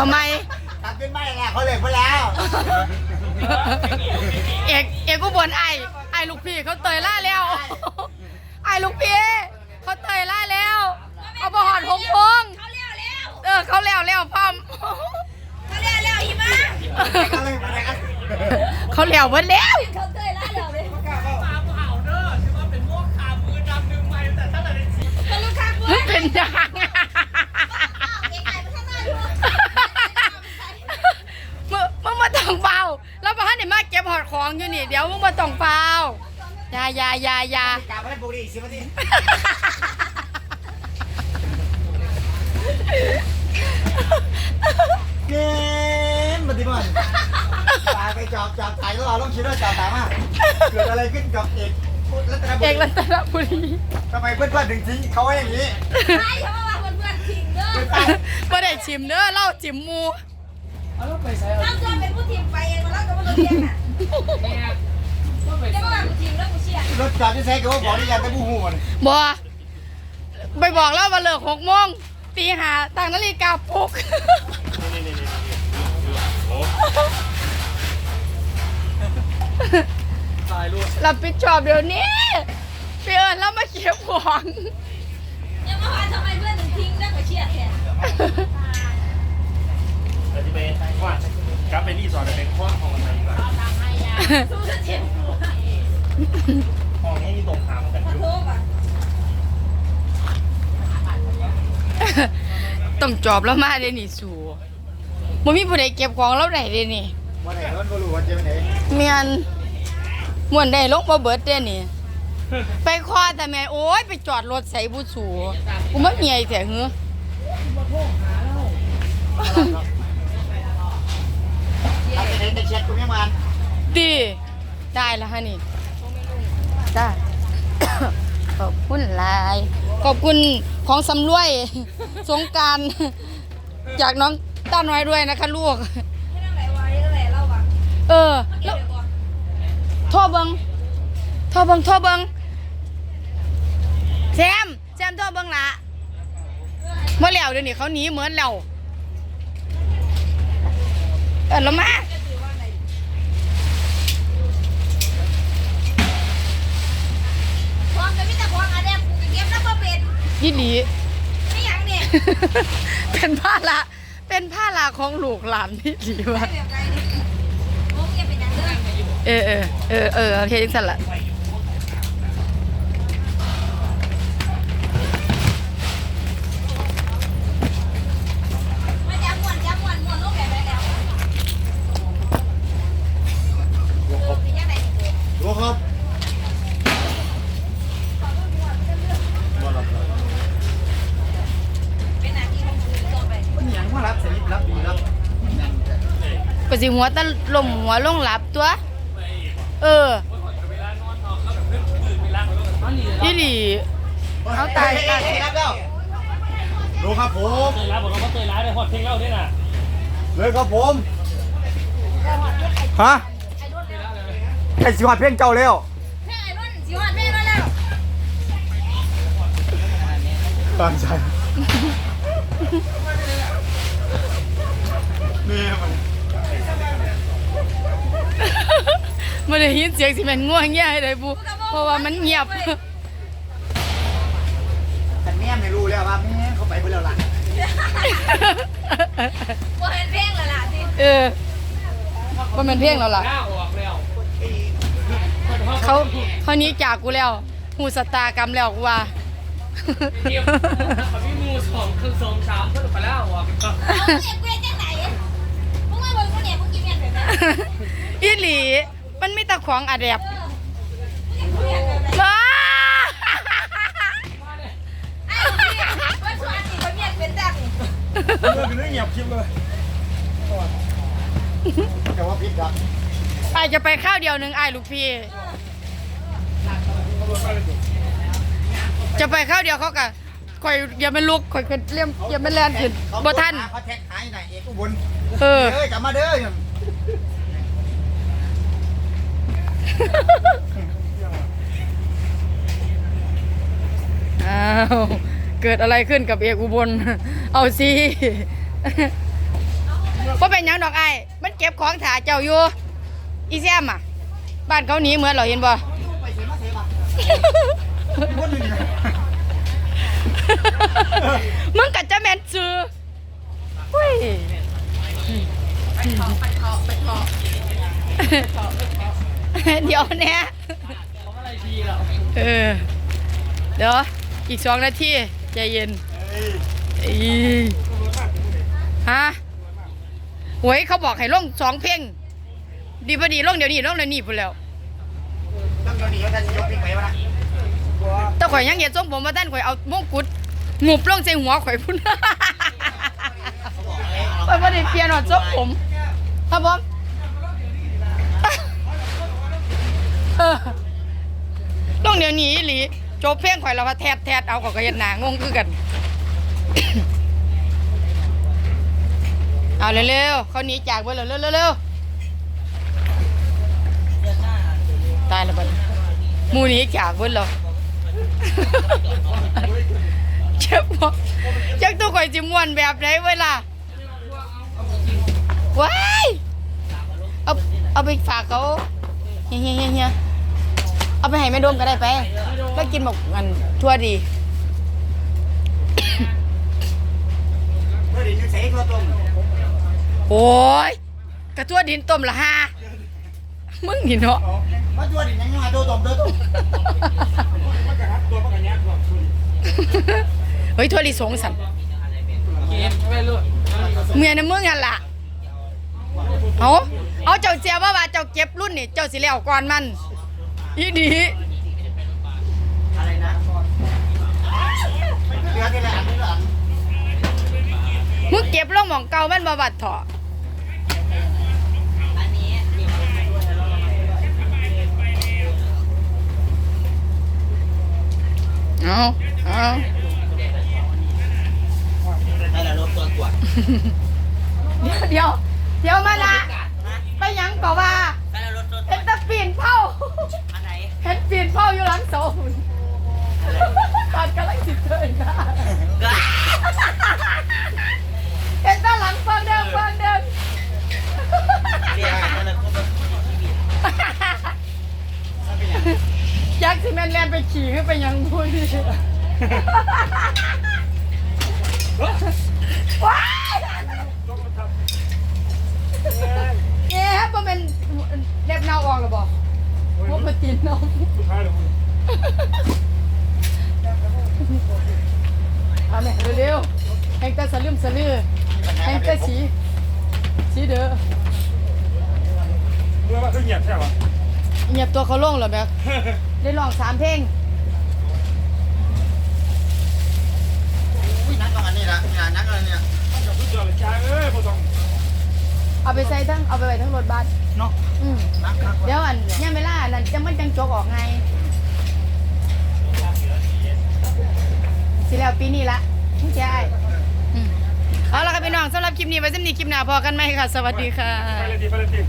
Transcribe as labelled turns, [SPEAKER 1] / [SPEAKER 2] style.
[SPEAKER 1] เอาไหม
[SPEAKER 2] ทำขึ้นไม่แล้วเขาเลยมาแล้ว
[SPEAKER 1] เอกเอกอุบลไอไอลูกพี่เขาเตยล่าแล้วไอลูกพี่เขาเตยล่าแล้ว เอาบอหอดหงพง
[SPEAKER 3] เขาเลี้ยวแล้ว
[SPEAKER 1] เออเขาแล้วแล้วพร้อม
[SPEAKER 3] เขาเลี้ยวแล้วอีมา
[SPEAKER 2] ก็เลยมาแล้ว
[SPEAKER 1] เขาแล้วเบิดแล้ว
[SPEAKER 3] เขาเตยล่าแล้วเลยเขาลูกค้ากู
[SPEAKER 1] มันเป็นยัง
[SPEAKER 3] เก๋ไก่มาข้างหน้าดู
[SPEAKER 1] มึงมึงมา ต้องเฝ้าแล้วมาให้เดี๋ยวมาเก็บหอดของอยู่นี่ เดี๋ยวมึงมาต้องเฝ้าอย่าอย่าอย่าอย่า
[SPEAKER 2] กลับมาให้บุรีสิมาดิเกมมาดิมันตายไปจอบจอบตายก็รอต้องคิดว่าจอบตายมากเกิดอะไรขึ้นกับเอกรัตนบุ
[SPEAKER 1] เอกรั
[SPEAKER 2] รี
[SPEAKER 1] ตนบุรี
[SPEAKER 2] ทำไมเพื่อนๆถึงทิ้งเขาไว้อย่างนี้
[SPEAKER 3] ใช่เขาว่าเพื่อนๆทิ้งเด้อ
[SPEAKER 1] ไม่ได้ชิมเด้อเหล่าจิมหมู
[SPEAKER 3] เราตัวเป็นผู้ทีมไปเองเราก็ไม่รู้เรื่องอะจะมาว่ากูทีมแล้วกูเชียร์
[SPEAKER 2] รถจอดที่แท้ก็ว่าบอกที่ยาแต่บูฮูมัน
[SPEAKER 1] บอไปบอกแล้วว่าเลิกหกโมงตีหาตั้งนาฬิกาปลุกรับผิดชอบเดี๋ยวนี้เพื่อนแล้วมาเก็บของ
[SPEAKER 3] ยังมาว่าทำไมเพื่อนถึงทิ้งแล้วกูเชียร์แทน
[SPEAKER 4] เราจะ ไปว่ากลับไปรีสอร์ทเป็นข้อของอะไรดีกว่า
[SPEAKER 3] สู้จะเจ็บกู
[SPEAKER 4] ห้องนี้มีตรงขามกัน
[SPEAKER 3] ขอ
[SPEAKER 4] อยู่
[SPEAKER 3] โทษอะ
[SPEAKER 1] ต้องจอบแล้วมาเดยวนี่สูบ่มีผู้ใดเก็บของเราได้เดยวนี่
[SPEAKER 2] วันไหนรถบูรูวันเจอไหน
[SPEAKER 1] เมียนม่วนได้ลงมาเบิดเด้นี่ ไปคว้าแต่แม่โอ้ยไปจอดรถใส่บุสูกูมาเมียอีแท้หือ
[SPEAKER 2] เอาไปเห็นในเช็ดกูไม่มัน
[SPEAKER 1] ดีได้แล้วฮะนี่ได้ ขอบคุณหลาย ขอบคุณของสำรวย สงกราร จากน้องต้าน้อยด้วยนะคะลูก
[SPEAKER 3] ให้นั่งไหนวะนี่นั่งไหนเล่าว่ะ
[SPEAKER 1] เออ
[SPEAKER 3] เก็บ
[SPEAKER 1] แล้ว
[SPEAKER 3] ไปก่อน
[SPEAKER 1] โทรเบิงโทรเบิงโทรเบิงแซมแซมโทรเบิงละเมื่อแล้วเดี๋ยวนี้เขาหนีเหมือนแล้ว เออแล้วมา
[SPEAKER 3] ควงกันมิแต่ควงอะแดมกูก็เก็บแล้วก็เป็น
[SPEAKER 1] ยี่หลี
[SPEAKER 3] ไม่หยังเนี่ย
[SPEAKER 1] เป็นผ้าละ เป็นผ้าละของลูกหลานยี่หลีวะ
[SPEAKER 3] ได้แบบไรเนี่ยโอ้ยยังเป็นหยังเด้อ
[SPEAKER 1] เออเออเออเออโอเคจังสันละ
[SPEAKER 3] มาจับม่วนจับม่วนม่วนลูกแบบไรแล้วเออเป็นยังไงเนี่ย
[SPEAKER 2] ดูครับ
[SPEAKER 3] เป็นหน้าที่ของกูต่อไป
[SPEAKER 2] มันยังมารับสลิปรับดีรับนั่นจ้ะ
[SPEAKER 1] ก็สิหัวตะลมหัวลงหลับตัว เออยี่หลีเอาตาย
[SPEAKER 2] เฮ้เฮ้เฮ้รับแล้วดูครับผม
[SPEAKER 4] เตยร้ายบอกว่าเตยร้ายไปฮอดเพลงเล่าด้วยน่ะ
[SPEAKER 2] เลยครับผมฮะไอ้สิวัดเพ่งเจ้าแล้ว
[SPEAKER 3] แม่ไอ้รุ่นสิวันแม่มาแล้ว
[SPEAKER 2] ตามใจนี่มัน
[SPEAKER 1] ไม่ได้ยินเสียงสิแมันง่วงเงี้ยให้ได้บุเพราะว่ามันเงียบ
[SPEAKER 2] แต่แม่ไม่รู้แล้วว่าแม่เขาไปเพื่อแล้วล่ะ
[SPEAKER 3] บ่เห็นเพลงแล้วล่ะสิ
[SPEAKER 1] เออว่ามันเพ่งแล้วล่ะ
[SPEAKER 4] หน้าออกแล้ว
[SPEAKER 1] เขาเขาหนี้จากกูแล้วหูสตากรรมแล้วกูว่า
[SPEAKER 4] เตรียมเขามีมูสองคือสองสามเพิ่นไปแล้วออก
[SPEAKER 3] เอาเก็บเว้นจังไหน มึงมาเบิ่งกูเนี่ยมึงกินเมียนแบบนั้น
[SPEAKER 1] อีหลีมันมีแตะขวางอาแดบ
[SPEAKER 3] มึงกินเมียนแบบนั้น
[SPEAKER 1] มา
[SPEAKER 3] ไอ้เมียนว่าชวนสิเขาเมียนเป็นจัง
[SPEAKER 2] เรื่องเป็นเรื่องเงียบคลิปเลยแต่ว่าพิษครับ
[SPEAKER 1] ไอจะไปข้าวเดียวหนึ่งไอลูกพี่ จะไปข้าวเดียวเขากะคอยอย่ามันลุกคอยก็เลี่ยมอย่ามันแลนขึ้นบ่ทัน
[SPEAKER 2] เขาแท็กหายหน่อยเอกอุบล
[SPEAKER 1] เออ
[SPEAKER 2] เอ้ยกลับมาเด้อา
[SPEAKER 1] วเกิดอะไรขึ้นกับเอกอุบล เอาสิ
[SPEAKER 3] เอา
[SPEAKER 1] เป็นยังดอกไอ้มันเก็บของถาเจ้าอยู่ อีแซมอะ บ้านเขาหนีเหมือนเราเห็นบ่
[SPEAKER 2] ไปเสียมาเสียมามีคนอยู่นี่นะ
[SPEAKER 1] มึงกัจะแมนซื้ออุ้ยเดี๋ยวเนี้ย
[SPEAKER 4] เอ
[SPEAKER 1] เออเดี๋ยว อีกสองนาทีใจเย็น
[SPEAKER 2] เอ้ย
[SPEAKER 1] อีฮะหวยเขาบอกให้ลงสองเพลงดีพอดีลงเดี๋ยวนี้ลงเดี๋ยวนี้พูดแล้ว
[SPEAKER 2] ต้องเดี๋ยวนี้เขาจะยกพริกไปวะนะ
[SPEAKER 1] แต่ข่อยยังเห็นทรงผมมาท่านข่อยเอามงกุฎงุบลงใส่หัวข่อยพุ่นข่อยบ่ได้เปลี่ยนหรอกทรงผมครับผมเออลงเดี๋ยวนี้อีหลี จบเพลงข่อยแล้วว่าแทดแทดเอาข่อยก็เฮ็ดหนางงคือกัน เอาเร็วๆเขาหนีจากเบิ่แล้วเร็วๆเร็วๆตายแล้วบัดนี้หมูหนีจากเบิ่แล้วเจ็บบ่จักตัวข่อยสิม่วนแบบไหนเวลาว้ายเอาเอาไปฝากเขาเฮียเฮียเฮียเอาไปให้แม่ดมก็ได้ไป แล้วกินบอกอันทั่วดี
[SPEAKER 2] เมื่อดีอยู่ใส่ตัวตรง
[SPEAKER 1] โอ้ยกระทั่วดินต้มละห้ามึงนี่เนาะ
[SPEAKER 2] มาตัวดิยังไงตัวตรงตัวตรง
[SPEAKER 1] เฮ้ยทั่วลิสงสัน
[SPEAKER 4] เก็บไปเลย
[SPEAKER 1] เมียนะมึงอะล่ะเอาเอาเจ้าเจียว่าว่าเจ้าเก็บรุ่นนี่เจ้าสิแล้วก่อนมันอีดี
[SPEAKER 2] อะไรนะเห ลือที่ไหนอันนี้เหรอ
[SPEAKER 1] มึงเก็บลงหมองเก่ามันบ่บัดเถาะเอาเอา
[SPEAKER 2] ได้ล้วรถตัวตรวจ
[SPEAKER 1] เดี๋ยวเดี๋ยวมาละไปหยังก็ว่า
[SPEAKER 2] ได้ล้วรถตัวตร
[SPEAKER 1] เห็
[SPEAKER 2] วนจ
[SPEAKER 1] ตะปีนเผา
[SPEAKER 2] อันไหน
[SPEAKER 1] เห็นปีนเผาอยู่หลังโซน ตอนกำลังสิเทินนะเห็นด้านหลังฟังเดิมฟังเดิม
[SPEAKER 2] เรียกอะไรก็แบบ
[SPEAKER 1] ยักษ์ซีเมนแลนไปขี่ขึ้นไปยังพูดดิว้ายเอ๊ะมันเป็นเล็บเน่าออกหรือเปล่าพวกมันตีนเน่า เอาแม่เร็วๆแหงแต่สลืมสลือแหงแต่สีสีเด้อ
[SPEAKER 5] เมื่อว่าเขาเหยียบใช่ปะ
[SPEAKER 1] เงียบตัวเขาลงเหรอแม่ได้ลองสามเพลง
[SPEAKER 2] อุ้ยนักกว่าอันนี้ละงานนักอะไรเนี่ย
[SPEAKER 5] มันกับผู้จอดเลยจ้าเอ้ยพอต้อง
[SPEAKER 1] เอาไปใส่ทั้งเอาไปไว้ทั้งรถบัส
[SPEAKER 2] เนาะ
[SPEAKER 1] อืม
[SPEAKER 2] นักนัก
[SPEAKER 1] เดี๋ยวอันเนี่ยเวลาอันนั้นจะมันจังจกออกไง สิแล้วปีนี้ละนี่ใช่เอาละค่ะพี่น้องสำหรับคลิปนี้ไว้สำหรับคลิปหน้าพอกันไหมค่ะ สวัสดีค่ะ
[SPEAKER 5] ไปเลยดีไปเลยดี